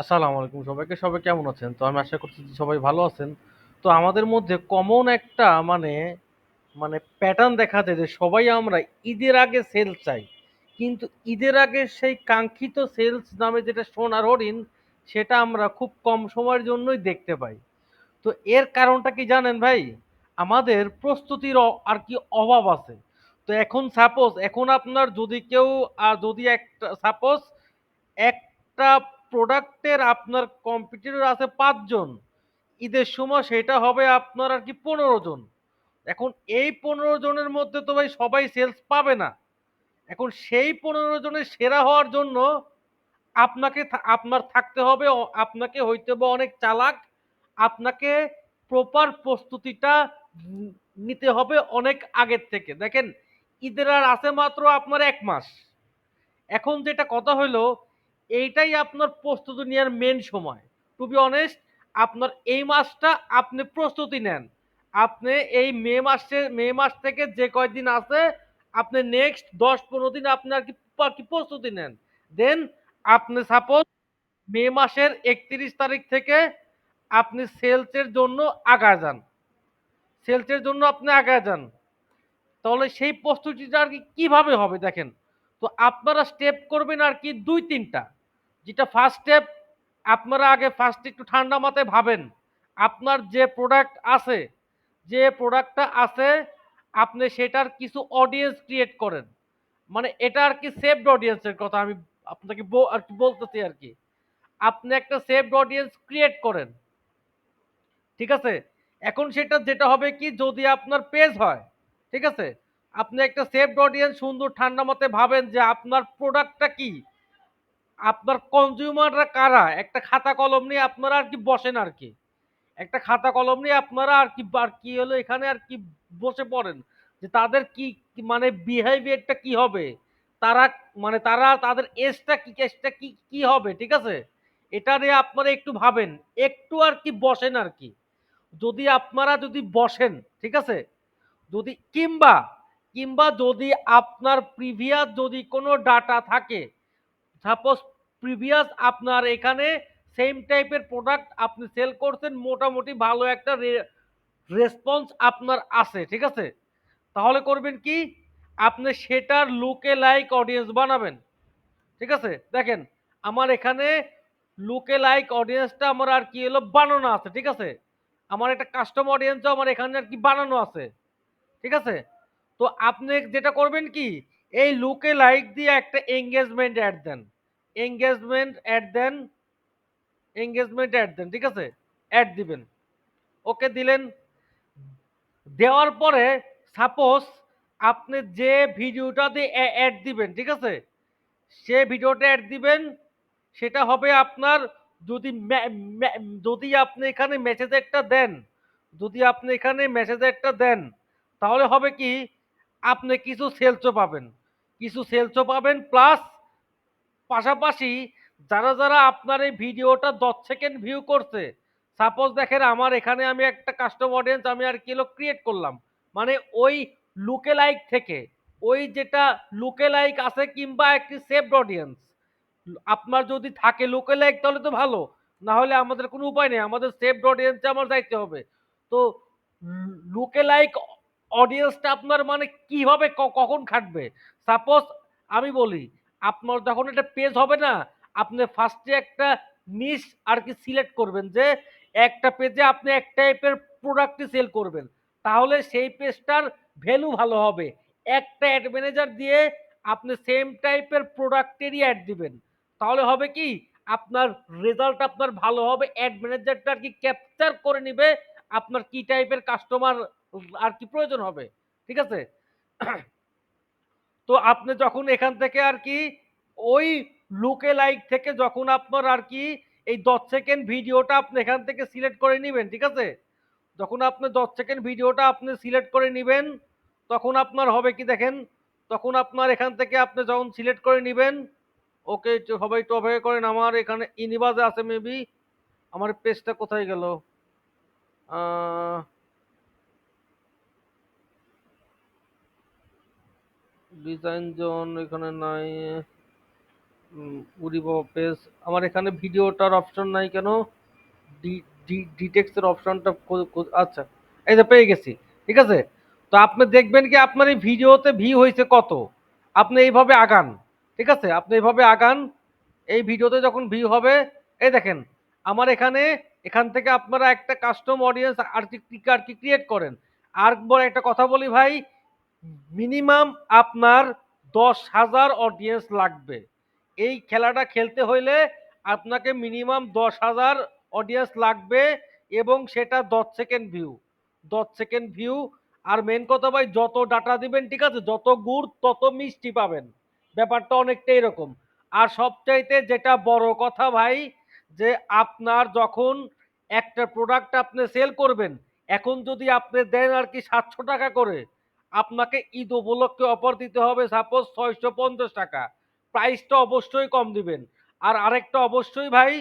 আসসালামু আলাইকুম সবাইকে। সবাই কেমন আছেন? তো আমি আশা করছি যে সবাই ভালো আছেন। তো আমাদের মধ্যে কমন একটা মানে, মানে প্যাটার্ন দেখা যায় যে সবাই আমরা ঈদের আগে সেল চাই। কিন্তু ঈদের আগে সেই কাঙ্ক্ষিত সেলস নামে যেটা সোনার হরিণ, সেটা আমরা খুব কম সময়ের জন্যই দেখতে পাই। তো এর কারণটা কি জানেন ভাই? আমাদের প্রস্তুতির অ আরকি অভাব আছে। তো এখন সাপোজ এখন আপনার যদি কেউ আর যদি একটা সাপোজ একটা প্রোডাক্টের আপনার কম্পিটিটর আছে পাঁচজন ঈদের সময় সেটা হবে আপনার আর কি পনেরো জন। এখন এই ১৫ জনের মধ্যে তো ভাই সবাই সেলস পাবে না। এখন সেই ১৫ জনের সেরা হওয়ার জন্য আপনাকে আপনার থাকতে হবে আপনাকে হইতে হবে অনেক চালাক। আপনাকে প্রপার প্রস্তুতিটা নিতে হবে অনেক আগের থেকে। দেখেন ঈদের আর আছে মাত্র আপনার এক মাস। এখন যেটা কথা হইল, এইটাই আপনার প্রস্তুতি নেওয়ার মেন সময়। টু বি অনেস্ট আপনার এই মাসটা আপনি প্রস্তুতি নেন। আপনি এই মে মাসে মে মাস থেকে যে কয়দিন আছে, আপনি নেক্সট দশ পনেরো দিন আপনি আর কি প্রস্তুতি নেন। দেন আপনি সাপোজ মে মাসের ৩১ তারিখ থেকে আপনি সেলসের জন্য আগায় যান। সেলসের জন্য আপনি আগায় যান। তাহলে সেই প্রস্তুতিটা আরকি কীভাবে হবে দেখেন। তো আপনারা স্টেপ করবেন আরকি ২-৩ টা। যেটা ফার্স্ট স্টেপ আপনারা আগে ফার্স্ট একটু ঠান্ডা মাথায় ভাবেন। আপনার যে প্রোডাক্ট আছে, যে প্রোডাক্টটা আছে আপনি সেটার কিছু অডিয়েন্স ক্রিয়েট করেন। মানে এটা আরকি সেভড অডিয়েন্স এর কথা আমি আপনাকে আর কি বলতেছি আর কি আপনি একটা সেভড অডিয়েন্স ক্রিয়েট করেন। ঠিক আছে? এখন সেটা যেটা হবে কি যদি আপনার পেজ হয়, ঠিক আছে? আপনি একটা সেভড অডিয়েন্স সুন্দর ঠান্ডা মাথায় ভাবেন যে আপনার প্রোডাক্টটা কি? আপনার কনজিউমাররা কারা? একটা খাতা কলম নিয়ে আপনারা আর কি বসেন আর কি একটা খাতা কলম নিয়ে আপনারা আরকি আর কি হলো এখানে আর কি বসে পড়েন। যে তাদের কি কি মানে বিহেভিয়ারটা কি হবে? তারা মানে তারা তাদের এজটা কি কেসটা কি, কি হবে? ঠিক আছে? এটা নিয়ে আপনারা একটু ভাবেন। একটু আর কি বসেন আর কি যদি আপনারা যদি বসেন, ঠিক আছে? যদি কিংবা, কিংবা যদি আপনার প্রিভিয়াস যদি কোনো ডাটা থাকে, সাপোজ প্রিভিয়াস আপনার এখানে সেম টাইপের প্রোডাক্ট আপনি সেল করছেন মোটামুটি ভালো একটা রেসপন্স আপনার আছে, ঠিক আছে? তাহলে করবেন কি? আপনি সেটার লুকে লাইক অডিয়েন্স বানাবেন। ঠিক আছে? দেখেন আমার এখানে লুকে লাইক অডিয়েন্সটা আমার আর কি হলো বানানো আছে, ঠিক আছে? আমার একটা কাস্টম অডিয়েন্সও আমার এখানে আর কি বানানো আছে। ঠিক আছে? তো আপনি যেটা করবেন কি? এই লুকে লাইক দিয়ে একটা এঙ্গেজমেন্ট অ্যাড দেন। এনগেজমেন্ট এড দেন এনগেজমেন্ট এড দেন। ঠিক আছে? এড দিবেন। ওকে দিলেন। দেওয়ার পরে সাপোজ আপনি যে ভিডিওটাতে এ এড দিবেন, ঠিক আছে? সে ভিডিওটা অ্যাড দিবেন, সেটা হবে আপনার যদি যদি আপনি এখানে মেসেজ একটা দেন, যদি আপনি এখানে মেসেজ একটা দেন, তাহলে হবে কি? আপনি কিছু সেলসও পাবেন। কিছু সেলসও পাবেন প্লাস পাশাপাশি যারা, যারা আপনার এই ভিডিওটা ১০ সেকেন্ড ভিউ করছে, সাপোজ দেখেন আমার এখানে আমি একটা কাস্টম অডিয়েন্স আমি আর কি হলো ক্রিয়েট করলাম। মানে ওই লুকে লাইক থেকে, ওই যেটা লুকে লাইক আছে কিংবা একটি সেভড অডিয়েন্স। আপনার যদি থাকে লুকে লাইক তাহলে তো ভালো। না হলে আমাদের কোনো উপায় নেই। আমাদের সেভড অডিয়েন্সে আমার যাইতে হবে। তো লুকে লাইক অডিয়েন্সটা আপনার মানে কীভাবে কখন খাটবে? সাপোজ আমি বলি, আপনার যখন একটা পেজ হবে না, আপনি ফার্স্টে একটা নিশ আরকি সিলেক্ট করবেন যে একটা পেজে আপনি এক টাইপের প্রোডাক্টই সেল করবেন। তাহলে সেই পেজটার ভ্যালু ভালো হবে। একটা অ্যাড ম্যানেজার দিয়ে আপনি সেম টাইপের প্রোডাক্টেরই অ্যাড দিবেন। তাহলে হবে কি? আপনার রেজাল্ট আপনার ভালো হবে। অ্যাড ম্যানেজারটা আর কি ক্যাপচার করে নিবে আপনার কি টাইপের কাস্টমার আর কি প্রয়োজন হবে। ঠিক আছে? তো আপনি যখন এখান থেকে আর কি ওই লুকে লাইক থেকে যখন আপনার আর কি এই ১০ সেকেন্ড ভিডিওটা আপনি এখান থেকে সিলেক্ট করে নিবেন, ঠিক আছে? যখন আপনি ১০ সেকেন্ড ভিডিওটা আপনি সিলেক্ট করে নিবেন, তখন আপনার হবে কি দেখেন, তখন আপনার এখান থেকে আপনি যখন সিলেক্ট করে নিবেন, ওকে সবাই একটু অপেক্ষা করেন আমার এখানে ইনিবাজে আছে মেবি। আমার পেজটা কোথায় গেল? ডিজাইন জোন এখানে নাই। উড়িব পেজ আমার এখানে ভিডিওটার অপশন নাই কেন? ডিটেক্সের অপশনটা আচ্ছা এই যে পেয়ে গেছি, ঠিক আছে? তো আপনি দেখবেন কি আপনার এই ভিডিওতে ভি হয়েছে কত? আপনি এইভাবে আগান, ঠিক আছে? আপনি এইভাবে আগান, এই ভিডিওতে যখন ভি হবে, এই দেখেন, আমার এখানে, এখান থেকে আপনারা একটা কাস্টম অডিয়েন্স আর আর কি ক্রিয়েট করেন। আর একটা কথা বলি ভাই মিনিমাম আপনার দশ হাজার অডিয়েন্স লাগবে। এই খেলাটা খেলতে হইলে আপনাকে মিনিমাম দশ হাজার অডিয়েন্স লাগবে এবং সেটা দশ সেকেন্ড ভিউ দশ সেকেন্ড ভিউ আর মেন কথা ভাই, যত ডাটা দিবেন, ঠিক আছে, যত গুড়, তত মিষ্টি পাবেন। ব্যাপারটা অনেকটা এরকম। আর সবচাইতে যেটা বড় কথা ভাই, যে আপনার যখন একটা প্রোডাক্ট আপনি সেল করবেন, এখন যদি আপনি দেন আর কি সাতশো টাকা করে আপনাকে ঈদ উপলক্ষে অফার দিতে হবে সাপোজ ছয়শো পঞ্চাশ টাকা। প্রাইসটা অবশ্যই কম দিবেন। আর আরেকটা অবশ্যই ভাই,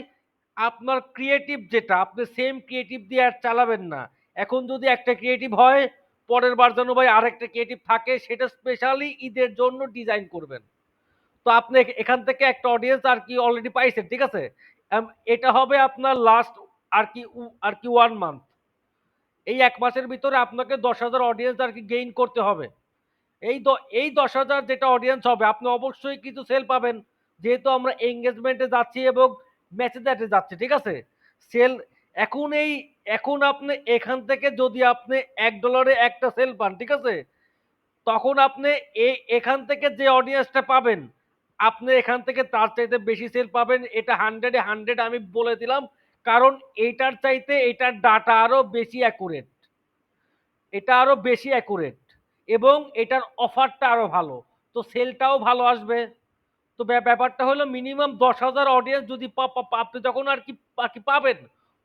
আপনার ক্রিয়েটিভ যেটা, আপনি সেম ক্রিয়েটিভ দিয়ে আর চালাবেন না। এখন যদি একটা ক্রিয়েটিভ হয়, পরের বার যেন ভাই আরেকটা ক্রিয়েটিভ থাকে, সেটা স্পেশালি ঈদের জন্য ডিজাইন করবেন। তো আপনি এখান থেকে একটা অডিয়েন্স আর কি অলরেডি পাইছেন, ঠিক আছে? এটা হবে আপনার লাস্ট আর কি আর কি ওয়ান মান্থ এই এক মাসের ভিতরে আপনাকে দশ হাজার অডিয়েন্স আর কি গেইন করতে হবে। এই এই দশ হাজার যেটা অডিয়েন্স হবে, আপনি অবশ্যই কিছু সেল পাবেন। যেহেতু আমরা এঙ্গেজমেন্টে যাচ্ছি এবং ম্যাচে যাচ্ছি, ঠিক আছে? সেল এখন এই, এখন আপনি এখান থেকে যদি আপনি এক ডলারে একটা সেল পান, ঠিক আছে? তখন আপনি এই এখান থেকে যে অডিয়েন্সটা পাবেন, আপনি এখান থেকে তার চাইতে বেশি সেল পাবেন। এটা হান্ড্রেডে হান্ড্রেড আমি বলে দিলাম। কারণ এইটার চাইতে এটার ডাটা আরও বেশি অ্যাকুরেট এটা আরও বেশি অ্যাকুরেট এবং এটার অফারটা আরও ভালো। তো সেলটাও ভালো আসবে। তো ব্যা- ব্যাপারটা হলো মিনিমাম দশ হাজার অডিয়েন্স যদি আপনি যখন আর কি আর কি পাবেন,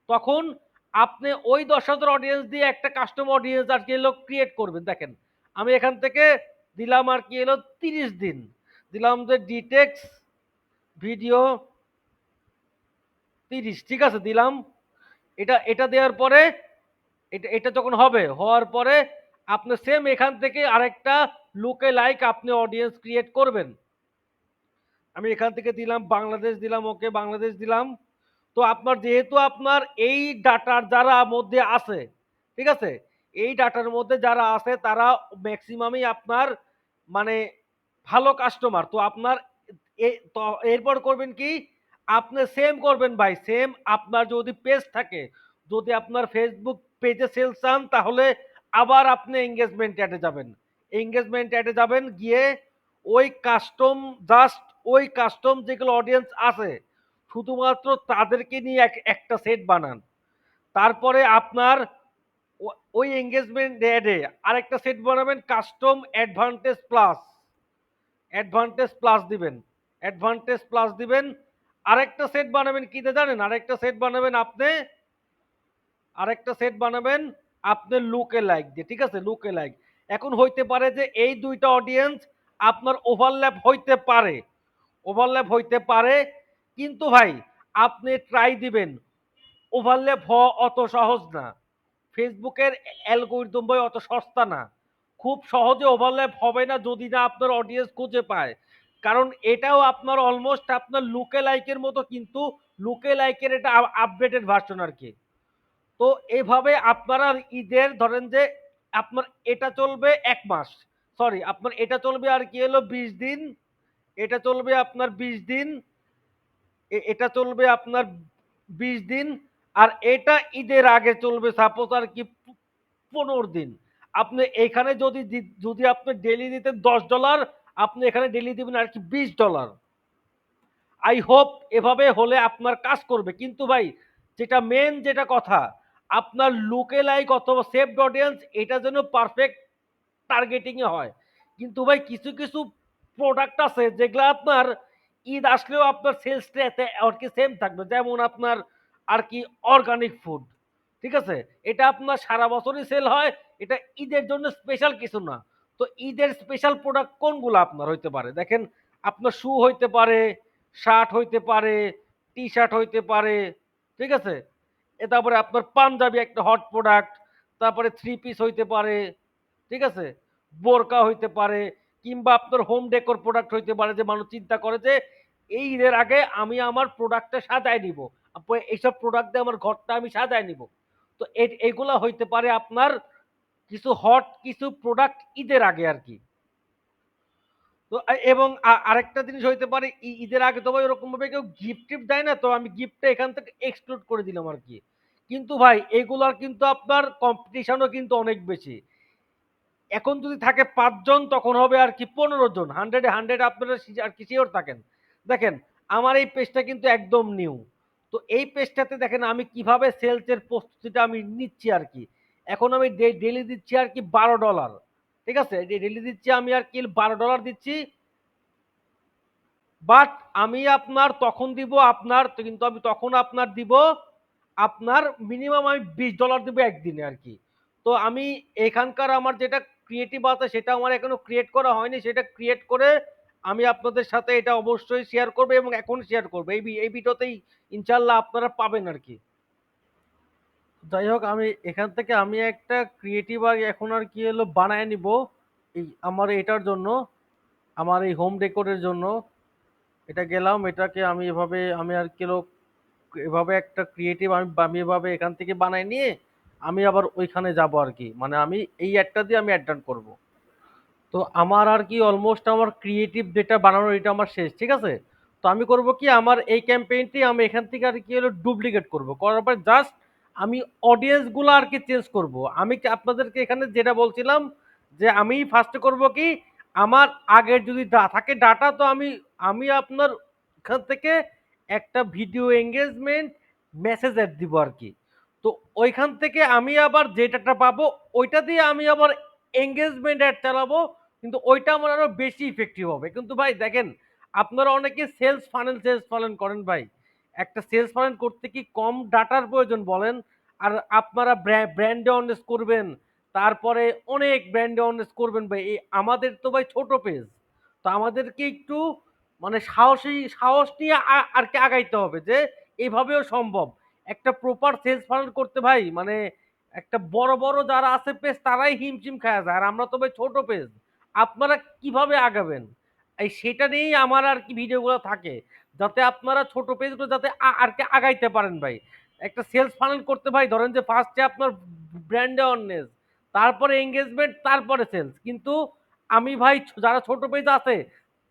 তখন আপনি ওই দশ হাজার অডিয়েন্স দিয়ে একটা কাস্টম অডিয়েন্স আর কি এলো ক্রিয়েট করবেন। দেখেন, আমি এখান থেকে দিলাম আর কি এলো তিরিশ দিন। দিলাম যে ডিটেক্স ভিডিও তিরিশ, ঠিক আছে, দিলাম। এটা এটা দেওয়ার পরে, এটা এটা যখন হবে, হওয়ার পরে আপনি সেম এখান থেকে আরেকটা লুকে লাইক আপনি অডিয়েন্স ক্রিয়েট করবেন। আমি এখান থেকে দিলাম, বাংলাদেশ দিলাম ওকে বাংলাদেশ দিলাম। তো আপনার, যেহেতু আপনার এই ডাটার যারা মধ্যে আছে, ঠিক আছে, এই ডাটার মধ্যে যারা আছে, তারা ম্যাক্সিমামই আপনার মানে ভালো কাস্টমার তো আপনার এরপর করবেন কি আপনি সেম করবেন ভাই সেম আপনার যদি পেজ থাকে, যদি আপনার ফেসবুক পেজে সেল চান, তাহলে আবার আপনি এঙ্গেজমেন্ট অ্যাডে যাবেন। এঙ্গেজমেন্ট অ্যাডে যাবেন, গিয়ে ওই কাস্টম জাস্ট ওই কাস্টম যেগুলো অডিয়েন্স আছে, শুধুমাত্র তাদেরকে নিয়ে এক, একটা সেট বানান। তারপরে আপনার ওই এঙ্গেজমেন্ট অ্যাডে আরেকটা সেট বানাবেন custom advantage plus advantage plus দিবেন। অ্যাডভান্টেজ প্লাস দিবেন আরেকটা সেট বানাবেন কিতে জানেন? আরেকটা সেট বানাবেন আপনি, আরেকটা সেট বানাবেন আপনি লুকে লাইক দিয়ে, ঠিক আছে? লুকে লাইক এখন হইতে পারে যে এই দুইটা অডিয়েন্স আপনার ওভারল্যাপ হইতে পারে। ওভারল্যাপ হইতে পারে, কিন্তু ভাই আপনি ট্রাই দিবেন। ওভারল্যাপ হওয়া অত সহজ না। ফেসবুকের অ্যালগোরিদম বই অত সস্তা না। খুব সহজে ওভারল্যাপ হবে না যদি না আপনার অডিয়েন্স খুঁজে পায়। কারণ এটাও আপনার অলমোস্ট আপনার লুকে লাইকের মতো কিন্তু লুকে লাইকের এটা আপডেটেড ভার্সন আর কি। তো এইভাবে আপনারা ঈদের ধরেন যে আপনার এটা চলবে এক মাস। সরি আপনার এটা চলবে আর কি হলো বিশ দিন, এটা চলবে আপনার বিশ দিন এটা চলবে আপনার বিশ দিন, আর এটা ঈদের আগে চলবে সাপোজ আর কি পনেরো দিন। আপনি এখানে যদি যদি আপনি ডেলি দিতেন দশ ডলার আপনি এখানে ডেলি দিবেন আর কি বিশ ডলার আই হোপ এভাবে হলে আপনার কাজ করবে। কিন্তু ভাই, যেটা মেন যেটা কথা, আপনার লুকে লাইক অথবা সেভড অডিয়েন্স এটা যেন পারফেক্ট টার্গেটিং এ হয়। কিন্তু ভাই, কিছু কিছু প্রোডাক্ট আছে যেগুলো আপনার ঈদ আসলেও আপনার সেলসটা আর কি সেম থাকবে। যেমন আপনার আর কি অর্গানিক ফুড ঠিক আছে? এটা আপনার সারা বছরই সেল হয়, এটা ঈদের জন্য স্পেশাল কিছু না। তো ঈদের স্পেশাল প্রোডাক্ট কোনগুলো আপনার হইতে পারে? দেখেন, আপনার শু হইতে পারে শার্ট হইতে পারে টি শার্ট হইতে পারে, ঠিক আছে? এ তারপরে আপনার পাঞ্জাবি একটা হট প্রোডাক্ট তারপরে থ্রি পিস হইতে পারে, ঠিক আছে? বোরকা হইতে পারে, কিংবা আপনার হোম ডেকোর প্রোডাক্ট হইতে পারে, যে মানুষ চিন্তা করে যে, এই ঈদের আগে আমি আমার প্রোডাক্টটা সাজায় নিব। এইসব প্রোডাক্ট দিয়ে আমার ঘরটা আমি সাজায় নিব। তো এ- এগুলা হইতে পারে আপনার কিছু হট কিছু প্রোডাক্ট ঈদের আগে আর কি তো এবং আরেকটা জিনিস হইতে পারে ঈদের আগে তো ভাই ওরকম ভাবে কেউ গিফট টিফট দেয় না, তো আমি গিফটটা এখান থেকে এক্সক্লুড করে দিলাম আর কি কিন্তু ভাই, এগুলার কিন্তু আপনার কম্পিটিশনও কিন্তু অনেক বেশি। এখন যদি থাকে পাঁচজন, তখন হবে আর কি পনেরো জন হান্ড্রেডে হান্ড্রেড আপনারা আর কি শিওর থাকেন। দেখেন, আমার এই পেজটা কিন্তু একদম নিউ তো এই পেজটাতে দেখেন আমি কীভাবে সেলসের প্রস্তুতিটা আমি নিচ্ছি আর কি এখন আমি ডেলি দিচ্ছি আর কি বারো ডলার। ঠিক আছে? ডেলি দিচ্ছি আমি আর কি বারো ডলার দিচ্ছি। বাট আমি আপনার তখন দিব, আপনার কিন্তু আমি তখন আপনার দিব, আপনার মিনিমাম আমি বিশ ডলার দিব একদিনে আর কি। তো আমি এখানকার আমার যেটা ক্রিয়েটিভ আছে সেটা আমার এখনও ক্রিয়েট করা হয়নি, সেটা ক্রিয়েট করে আমি আপনাদের সাথে এটা অবশ্যই শেয়ার করব এবং এখন শেয়ার করব। এই এই ভিডিওতেই ইনশাল্লাহ আপনারা পাবেন আর কি। যাই হোক, আমি এখান থেকে আমি একটা ক্রিয়েটিভ আর এখন আর কি হলো বানায় নিব। এই আমার এটার জন্য, আমার এই হোম ডেকোরের জন্য। এটা গেলাম, এটাকে আমি এভাবে, আমি আর কি হলো, এভাবে একটা ক্রিয়েটিভ আমি আমি এভাবে এখান থেকে বানাই নিয়ে আমি আবার ওইখানে যাব আর কি। মানে আমি এই অ্যাডটা দিয়ে আমি অ্যাড ডান করব। তো আমার আর কি অলমোস্ট আমার ক্রিয়েটিভ যেটা বানানোর, এটা আমার শেষ, ঠিক আছে? তো আমি করব কি, আমার এই ক্যাম্পেইনটি আমি এখান থেকে আর কি হলো ডুপ্লিকেট করব। করার পর জাস্ট আমি অডিয়েন্সগুলো আর কি চেঞ্জ করব। আমি আপনাদেরকে এখানে যেটা বলছিলাম যে আমি ফার্স্টে করব কি, আমার আগের যদি থাকে ডাটা তো আমি আমি আপনার এখান থেকে একটা ভিডিও এঙ্গেজমেন্ট মেসেজ অ্যাড দিব আর কি তো ওইখান থেকে আমি আবার যে ডাটা পাবো, ওইটা দিয়ে আমি আবার এঙ্গেজমেন্ট অ্যাড চালাবো, কিন্তু ওইটা আমার আরও বেশি ইফেক্টিভ হবে। কিন্তু ভাই দেখেন, আপনারা অনেকে সেলস ফানেল সেলস ফানেল করেন ভাই। একটা সেলস ফানেল করতে কি কম ডাটার প্রয়োজন বলেন? আর আপনারা ব্র্যান্ড অনেস করবেন, তারপরে অনেক ব্র্যান্ড অনেস করবেন ভাই। এই আমাদের তো ভাই ছোট পেজ তো আমাদেরকে একটু মানে সাহসী, সাহস নিয়ে আর কি আগাইতে হবে যে এইভাবেও সম্ভব। একটা প্রপার সেলস ফানেল করতে ভাই মানে একটা বড় বড় যারা আছে পেজ তারাই হিমশিম খায় যায়। আর আমরা তো ভাই ছোট পেজ আপনারা কীভাবে আগাবেন? এই সেটা নিয়েই আমার আর কি ভিডিওগুলো থাকে। যাতে আপনারা ছোট পেজগুলো যাতে আর কি আগাইতে পারেন ভাই। একটা সেলস ফানেল করতে ভাই, ধরেন যে ফার্স্টে আপনার ব্র্যান্ড অ্যাওয়ারনেস তারপরে এঙ্গেজমেন্ট তারপরে সেলস কিন্তু আমি ভাই যারা ছোট পেজ আছে,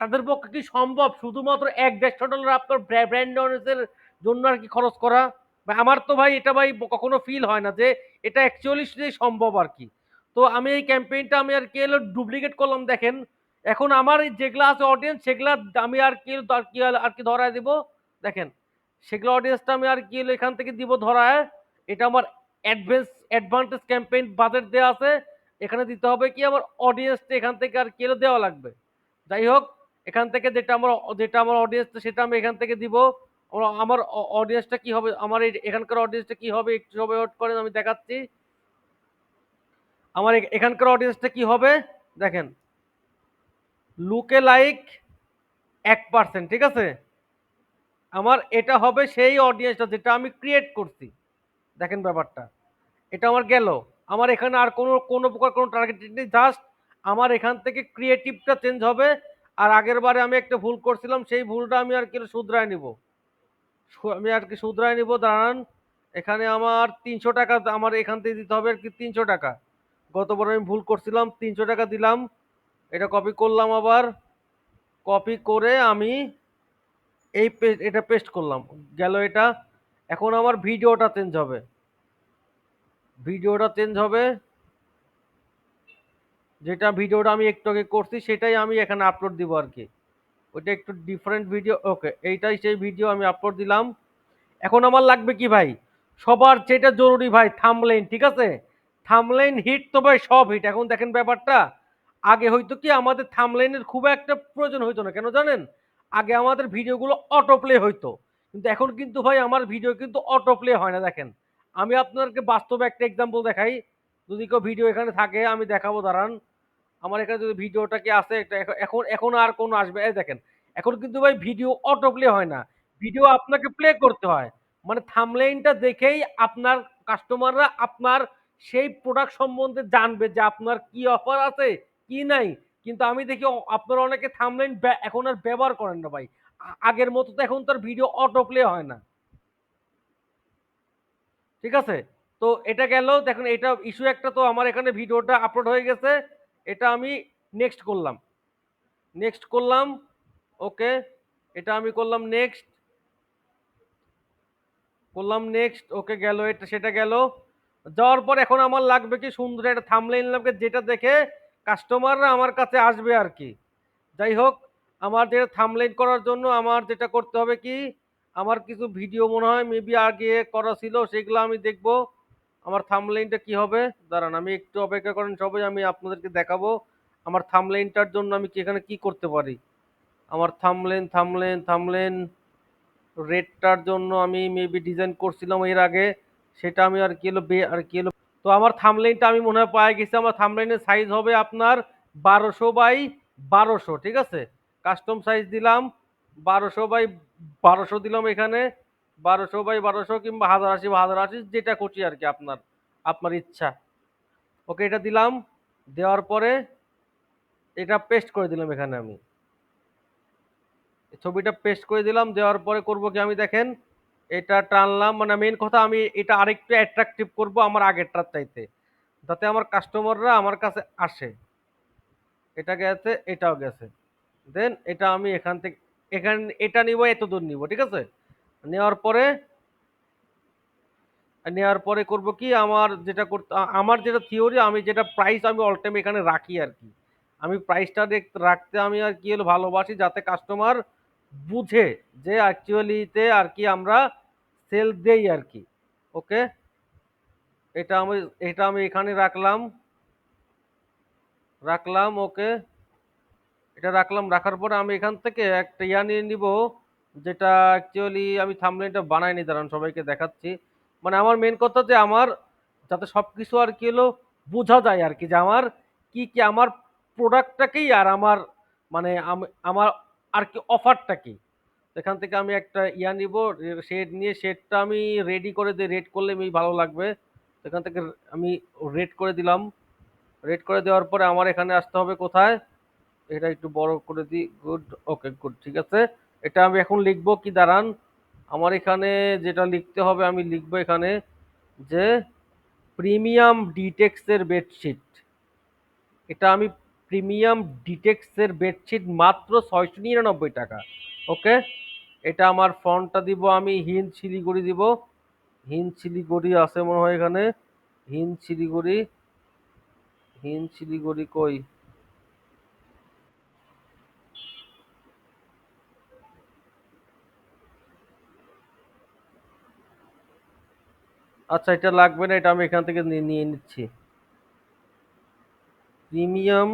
তাদের পক্ষে কি সম্ভব? শুধুমাত্র এক দেড়শো ডলার আপনার ব্র্যান্ড অ্যাওয়ারনেসের জন্য আর কি খরচ করা? আমার তো ভাই এটা ভাই কখনো ফিল হয় না যে এটা অ্যাকচুয়ালি সম্ভব আর কি। তো আমি এই ক্যাম্পেইনটা আমি আর কি এলো ডুপ্লিকেট করলাম, দেখেন। এখন আমার যেগুলা আছে অডিয়েন্স সেগুলা আমি আর কি কি, আর কি ধরায় দিব? দেখেন সেগুলো অডিয়েন্সটা আমি আর কি এখান থেকে দিব ধরায়? এটা আমার অ্যাডভান্স অ্যাডভান্টেজ ক্যাম্পেইন বাজেট দেওয়া আছে। এখানে দিতে হবে কি আমার অডিয়েন্সটা এখান থেকে আর কি দেওয়া লাগবে? যাই হোক, এখান থেকে যেটা আমার যেটা আমার অডিয়েন্স সেটা আমি এখান থেকে দিব। আমার- অডিয়েন্সটা কি হবে? আমার এখানকার অডিয়েন্সটা কি হবে? একটু সবাই ওয়েট করেন, আমি দেখাচ্ছি। আমার এখানকার অডিয়েন্সটা কি হবে? দেখেন লুকে লাইক এক পার্সেন্ট ঠিক আছে? আমার এটা হবে সেই অডিয়েন্সটা যেটা আমি ক্রিয়েট করছি। দেখেন ব্যাপারটা। এটা আমার গেল। আমার এখানে আর কোনো কোনো প্রকার কোনো টার্গেট নেই। জাস্ট আমার এখান থেকে ক্রিয়েটিভটা চেঞ্জ হবে। আর আগের বারে আমি একটা ভুল করছিলাম, সেই ভুলটা আমি আর কি শুধরায় নিব। আমি আর কি শুধরায় নিব, দাঁড়ান। এখানে আমার তিনশো টাকা, আমার এখান থেকে দিতে হবে আর কি তিনশো টাকা। গতবার আমি ভুল করছিলাম, তিনশো টাকা দিলাম। এটা কপি করলাম আবার। কপি করে আমি এই এটা পেস্ট করলাম। গেল এটা। এখন আমার ভিডিওটা চেঞ্জ হবে। ভিডিওটা চেঞ্জ হবে। যেটা ভিডিওটা আমি একটু আগে করছি, সেটাই আমি এখানে আপলোড দিব আর কি। ওইটা একটু ডিফারেন্ট ভিডিও ওকে এইটাই সেই ভিডিও আমি আপলোড দিলাম। এখন আমার লাগবে কি ভাই? সবার যেটা জরুরি ভাই থামলেন ঠিক আছে? থামলেন হিট তো ভাই সব হিট এখন দেখেন ব্যাপারটা। আগে হয়তো কি আমাদের থামলাইনের খুব একটা প্রয়োজন হইতো না, কেন জানেন? আগে আমাদের ভিডিওগুলো অটো প্লে হইতো। কিন্তু এখন কিন্তু ভাই আমার ভিডিও কিন্তু অটো প্লে হয় না, দেখেন। আমি আপনাদেরকে বাস্তবে একটা এক্সাম্পল দেখাই। যদি কেউ ভিডিও এখানে থাকে, আমি দেখাবো, দাঁড়ান। আমার এখানে যদি ভিডিওটা কি এখন এখন এখন আর কোনো আসবে? এই দেখেন, এখন কিন্তু ভাই ভিডিও অটো প্লে হয় না। ভিডিও আপনাকে প্লে করতে হয়। মানে থামলাইনটা দেখেই আপনার কাস্টমাররা আপনার সেই প্রোডাক্ট সম্বন্ধে জানবে যে আপনার কি অফার আছে কি নাই? কিন্তু আমি দেখি আপনারা অনেকে থামলেইন এখন আর ব্যবহার করেন না ভাই। আগের মতো তো এখন তার ভিডিও অটো প্লে হয় না। ঠিক আছে? তো এটা গেল, দেখুন, এটা ইস্যু একটা, তো আমার এখানে ভিডিওটা আপলোড হয়ে গেছে। এটা আমি নেক্সট করলাম। নেক্সট করলাম ওকে এটা আমি করলাম নেক্সট করলাম নেক্সট ওকে গেল, এটা, সেটা গেল। যাওয়ার পর এখন আমার লাগবে কি সুন্দর একটা থামলাইন লাগবে, যেটা দেখে কাস্টমাররা আমার কাছে আসবে আর কি। যাই হোক, আমার যেটা থামলাইন করার জন্য আমার যেটা করতে হবে কি, আমার কিছু ভিডিও মনে হয় মেবি আগে করা ছিল, সেগুলো আমি দেখব। আমার থামলাইনটা কি হবে? দাঁড়ান, আমি একটু অপেক্ষা করেন সবাই, আমি আপনাদেরকে দেখাবো আমার থামলাইনটার জন্য আমি কি এখানে কি করতে পারি। আমার থামলেন থামলেন থামলেন রেডটার জন্য আমি মেবি ডিজাইন করছিলাম এর আগে, সেটা আমি আর কি হলো বে- আর কি হলো তো আমার থামলাইনটা আমি মনে হয় পাই গেছি, আমার থামলাইনের সাইজ হবে আপনার বারোশো বাই বারোশো, ঠিক আছে? কাস্টম সাইজ দিলাম, বারোশো বাই বারোশো দিলাম এখানে, বারোশো বাই বারোশো কিংবা হাজার আশি বা হাজার আশি, যেটা খুশি আর কি আপনার আপনার ইচ্ছা। ওকে এটা দিলাম, দেওয়ার পরে এটা পেস্ট করে দিলাম এখানে আমি। ছবিটা পেস্ট করে দিলাম, দেওয়ার পরে করব কি আমি দেখেন? এটা টানলাম মানে মেন কথা আমি এটা আরেকটু অ্যাট্রাকটিভ করব আমার আগেরটার চাইতে। যাতে আমার কাস্টমাররা আমার কাছে আসে। এটা গেছে, এটাও গেছে। দেন এটা আমি এখান থেকে, এখান, এটা নিব এত দূর নিব, ঠিক আছে? নেওয়ার পরে নেওয়ার পরে করব কি, আমার যেটা করতে, আমার যেটা থিওরি আমি যেটা প্রাইস আমি অল টাইম এখানে রাখি আর কি। আমি প্রাইসটা রাখতে আমি আর কি হলো ভালোবাসি, যাতে কাস্টমার বুঝে যে অ্যাকচুয়ালিতে আর কি আমরা সেল দেই আর কি ওকে এটা আমি এটা আমি এখানে রাখলাম রাখলাম ওকে এটা রাখলাম, রাখার পরে আমি এখান থেকে একটা ইয়া নিয়ে নিব, যেটা অ্যাকচুয়ালি আমি থামলাইনটা বানাইনি, দাঁড়ান সবাইকে দেখাচ্ছি। মানে আমার মেন কথা যে আমার, যাতে সব কিছু আর কি হলো বোঝা যায় আর কি, যে আমার কি কি, আমার প্রোডাক্টটাকেই আর আমার মানে আমার আর কি অফারটা কি? এখান থেকে আমি একটা ইয়া নিব শেড নিয়ে শেডটা আমি রেডি করে দিই রেড করলে আমি ভালো লাগবে। এখান থেকে আমি রেড করে দিলাম। রেড করে দেওয়ার পরে আমার এখানে আসতে হবে কোথায়? এটা একটু বড় করে দিই গুড ওকে গুড ঠিক আছে। এটা আমি এখন লিখব কি দাঁড়ান। আমার এখানে যেটা লিখতে হবে আমি লিখব এখানে যে প্রিমিয়াম ডিটেক্সের বেডশিট এটা আমি প্রিমিয়াম ডিটেক্সের বেডশিট মাত্র ছয়শো নিরানব্বই টাকা। ওকে? এটা আমার ফন্টটা দিব আমি, হিন্দ শিলিগুড়ি দিব। হিন্দ শিলিগুড়ি আছে মনে হয় এখানে। হিন্দ শিলিগুড়ি হিন্দ শিলিগুড়ি কই? আচ্ছা এটা লাগবে না, এটা আমি এখান থেকে নিয়ে নিচ্ছি। প্রিমিয়াম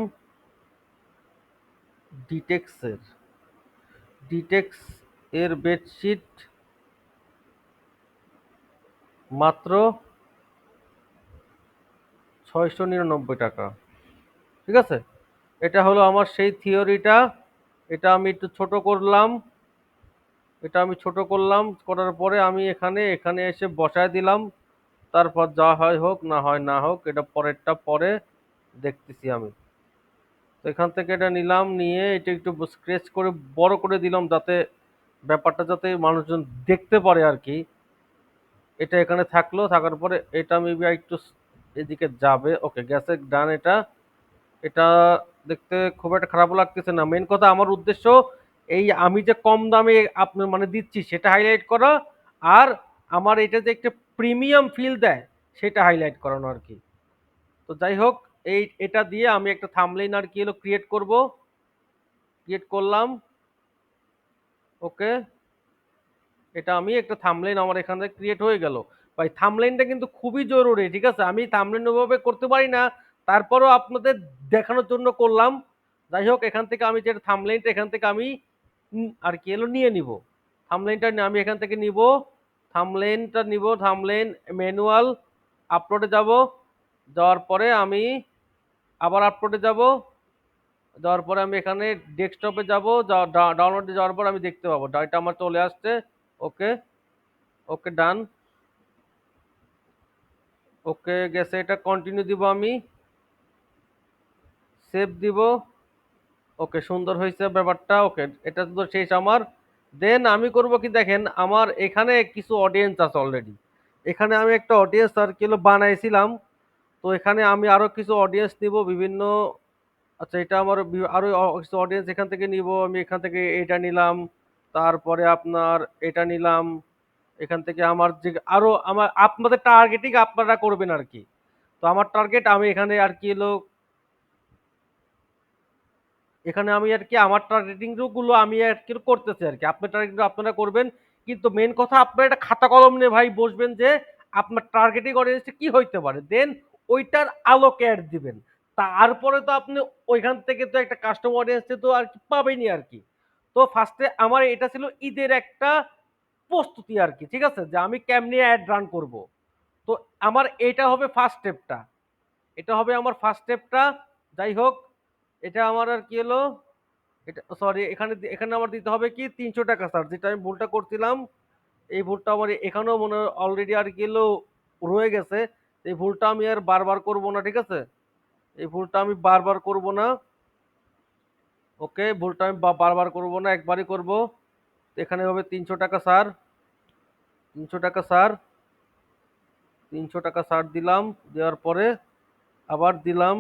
ডিটেক্সের। ডিটেক্স এর বেডশিট মাত্র ছয়শো নিরানব্বই টাকা। ঠিক আছে? এটা হলো আমার সেই থিওরিটা। এটা আমি একটু ছোট করলাম। এটা আমি ছোট করলাম। করার পরে আমি এখানে এখানে এসে বসায় দিলাম। তারপর যা হয় হোক, না হয় না হোক, এটা পরেরটা পরে দেখতেছি আমি। তো এখান থেকে এটা নিলাম, নিয়ে এটা একটু স্ক্রেচ করে, বড় করে দিলাম যাতে ব্যাপারটা যাতে মানুষজন দেখতে পারে আর কি। এটা এখানে থাকল, থাকার পরে এটা মেবি একটু এদিকে যাবে। ওকে গ্যাসের ডান এটা। এটা দেখতে খুব একটা খারাপ লাগতেছে না। মেন কথা আমার উদ্দেশ্য, এই আমি যে কম দামে আপনার মানে দিচ্ছি সেটা হাইলাইট করা আর আমার এটা যে একটা প্রিমিয়াম ফিল দেয়, সেটা হাইলাইট করানো আর কি। তো যাই হোক এই, এটা দিয়ে আমি একটা থামলাইন আর কি হলো ক্রিয়েট করব। ক্রিয়েট করলাম। ওকে এটা আমি একটা থামলাইন আমার এখানে ক্রিয়েট হয়ে গেল। ভাই থামলাইনটা কিন্তু খুবই জরুরি, ঠিক আছে? আমি থামলাইন ওভাবে করতে পারি না। তারপরও আপনাদের দেখানোর জন্য করলাম। যাই হোক, এখান থেকে আমি যেটা থামলাইনটা এখান থেকে আমি আর কি এলো নিয়ে নিব। থামলাইনটা আমি এখান থেকে নিব। থামলাইনটা নিব থামলাইন ম্যানুয়াল আপলোডে যাব। যাওয়ার পরে আমি আবার আপলোডে যাব। যাওয়ার পরে আমি এখানে ডেস্কটপে যাব। ডাউনলোডে যাওয়ার পর আমি দেখতে পাবো। এটা আমার চলে আসছে। ওকে ওকে ডান ওকে, গেছে। এটা কন্টিনিউ দিব আমি। সেভ দিব। ওকে, সুন্দর হয়েছে ব্যাপারটা। ওকে, এটা তো শেষ আমার। দেন আমি করব কি দেখেন, আমার এখানে কিছু অডিয়েন্স আছে অলরেডি এখানে আমি একটা অডিয়েন্স সার্কেল বানাইছিলাম। তো এখানে আমি আরও কিছু অডিয়েন্স নিব, বিভিন্ন আচ্ছা এটা আমার আরও কিছু অডিয়েন্স এখান থেকে নিব, আমি এখান থেকে এটা নিলাম, তারপরে আপনার এটা নিলাম, এখান থেকে আমার যে আরও আমার, আপনাদের টার্গেটিং আপনারা করবেন আর কি তো আমার টার্গেট আমি এখানে আর কি এলো এখানে আমি আর কি আমার টার্গেটিংগুলো আমি আর কি করতেছি আর কি আপনার টার্গেটিং আপনারা করবেন, কিন্তু মেন কথা আপনারা একটা খাতা কলম নিয়ে ভাই বসবেন যে, আপনার টার্গেটিং অডিয়েন্সটা কি হইতে পারে। দেন ওইটার আলোকে অ্যাড দিবেন। তারপরে তো আপনি ওইখান থেকে তো একটা কাস্টমার অডিয়েন্স তো আর কি পাবেনই আর কি। তো ফার্স্টে আমার এটা ছিল ঈদের একটা প্রস্তুতি আর কি, ঠিক আছে? যে আমি কেমনি অ্যাড রান করব। তো আমার এটা হবে ফার্স্ট স্টেপটা এটা হবে আমার ফার্স্ট স্টেপটা যাই হোক, এটা আমার আর কি হলো? এটা সরি এখানে এখানে আমার দিতে হবে কি? তিনশো টাকা স্যার যেটা আমি ভুলটা করছিলাম, এই ভুলটা আমার এখানেও মনে অলরেডি আর কি হলো রয়ে গেছে। এই ভুলটা আমি আর বারবার করব না, ঠিক আছে? এই ভুলটা আমি বারবার করব না। ওকে, ভুলটা আমি বারবার করব না, একবারই করব। এখানে হবে তিনশো টাকা স্যার তিনশো টাকা স্যার তিনশো টাকা স্যার দিলাম, দেওয়ার পরে আবার দিলাম।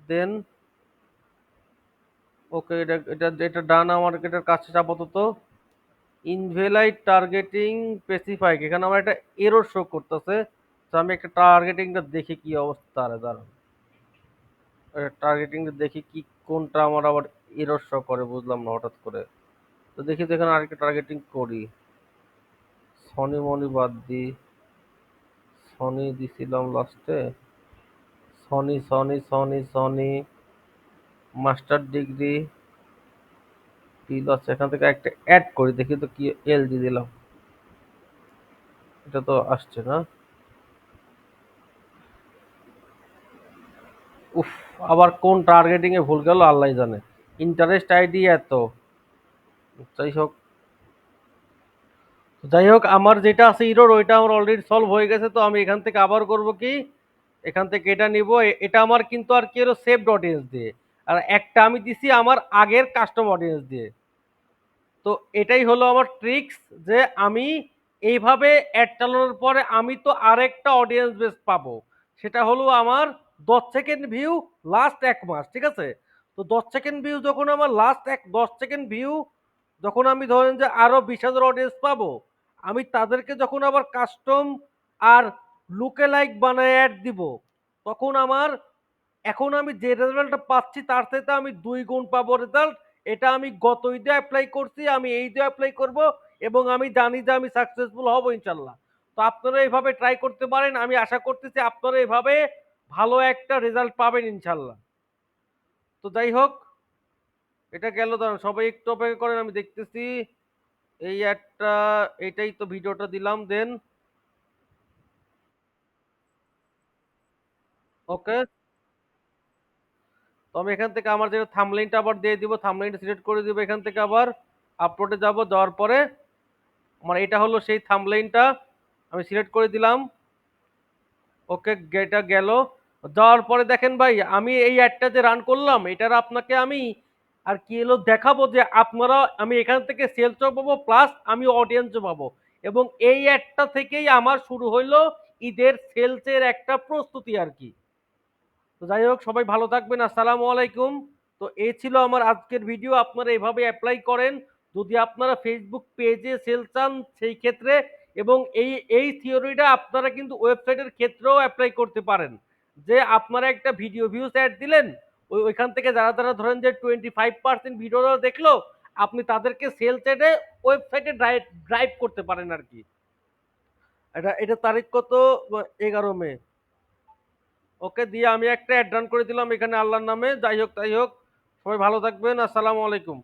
দেন, ওকে, এটা এটা এটা ডান আমার এটার কাছে আপাতত। ইনভেলাইট টার্গেটিং স্পেসিফাইক এখানে আমার একটা এরর শো করতেছে। তো আমি একটা টার্গেটিংটা দেখি কি অবস্থা। আরে দাঁড়ান। টার্গেটিংটা দেখি কি, কোনটা আমার আবার এরর শো করে, বুঝলাম না হঠাৎ করে। তো দেখি তো এখানে আরেকটা টার্গেটিং করি। সনি মনি বাদ দিই। সনি দিছিলাম লাস্টে সনি সনি সনি সনি মাস্টার ডিগ্রি ডিল আছে এখান থেকে একটা অ্যাড করি, দেখি তো কি এল দিয়ে দিলাম। এটা তো আসছে না। উফ, আবার কোন টার্গেটিং এ ভুল গেল আল্লাহ জানে। ইন্টারেস্ট আইডি এত। যাই হোক। যাই হোক, আমার যেটা আছে ইরোর ওইটা আমার অলরেডি সলভ হয়ে গেছে, তো আমি এখান থেকে আবার করব কি? এখান থেকে এটা নিব এটা আমার কিন্তু আর কি হলো সেভড অডিয়েন্স দিয়ে। আর একটা আমি দিছি আমার আগের কাস্টম অডিয়েন্স দিয়ে। তো এটাই হলো আমার ট্রিক্স যে আমি এইভাবে অ্যাড চালানোর পরে আমি তো আরেকটা অডিয়েন্স বেস পাবো। সেটা হলো আমার দশ সেকেন্ড ভিউ লাস্ট এক মাস, ঠিক আছে? তো দশ সেকেন্ড ভিউ যখন আমার লাস্ট এক, দশ সেকেন্ড ভিউ যখন আমি ধরেন যে আরও বিশ হাজার অডিয়েন্স পাবো, আমি তাদেরকে যখন আবার কাস্টম আর লুকে লাইক বানায় অ্যাড দিব, তখন আমার এখন আমি যে রেজাল্টটা পাচ্ছি তার থেকে আমি দুই গুণ পাবো রেজাল্ট এটা আমি গত ঈদে অ্যাপ্লাই করছি, আমি এই ঈদে অ্যাপ্লাই করব এবং আমি জানি যে আমি সাকসেসফুল হব ইনশাল্লাহ তো আপনারা এইভাবে ট্রাই করতে পারেন, আমি আশা করতেছি আপনারা এইভাবে ভালো একটা রেজাল্ট পাবেন ইনশাল্লাহ তো যাই হোক, এটা গেল দাঁড়ান সবাই একটু অপেক্ষা করেন, আমি দেখতেছি এই একটা, এটাই তো ভিডিওটা দিলাম দেন ওকে তো আমি এখান থেকে আমার যেটা থামলাইনটা আবার দিয়ে দিব থামলাইনটা সিলেক্ট করে দিব এখান থেকে আবার আপলোডে যাব, যাওয়ার পরে আমার এটা হলো সেই থামলাইনটা আমি সিলেক্ট করে দিলাম। ওকে, এটা গেল। যাওয়ার পরে দেখেন ভাই, আমি এই অ্যাডটা যে রান করলাম, এটার আপনাকে আমি আর কি এলো দেখাবো যে আপনারা, আমি এখান থেকে সেলসও পাবো প্লাস আমি অডিয়েন্সও পাবো। এবং এই অ্যাডটা থেকেই আমার শুরু হইল ঈদের সেলসের একটা প্রস্তুতি আর কি। তো যাই হোক, সবাই ভালো থাকবেন, আসসালামু আলাইকুম। তো এই ছিল আমার আজকের ভিডিও আপনারা এভাবে অ্যাপ্লাই করেন। যদি আপনারা ফেসবুক পেজে সেল চান সেই ক্ষেত্রে, এবং এই এই থিওরিটা আপনারা কিন্তু ওয়েবসাইটের ক্ষেত্রেও অ্যাপ্লাই করতে পারেন। যে আপনারা একটা ভিডিও ভিউজ অ্যাড দিলেন, ওই, ওইখান থেকে যারা যারা ধরেন যে টোয়েন্টি ফাইভ পার্সেন্ট ভিডিও দেখল, আপনি তাদেরকে সেল চ্যাটে ওয়েবসাইটে ড্রাইভ ড্রাইভ করতে পারেন আর কি। এটা এটা তারিখ কত? এগারো মে। ওকে দিয়ে আমি একটা অ্যাড রান করে দিলাম এখানে আল্লাহর নামে। যাই হোক, তাই হোক। সবাই ভালো থাকবেন। আসসালামু আলাইকুম।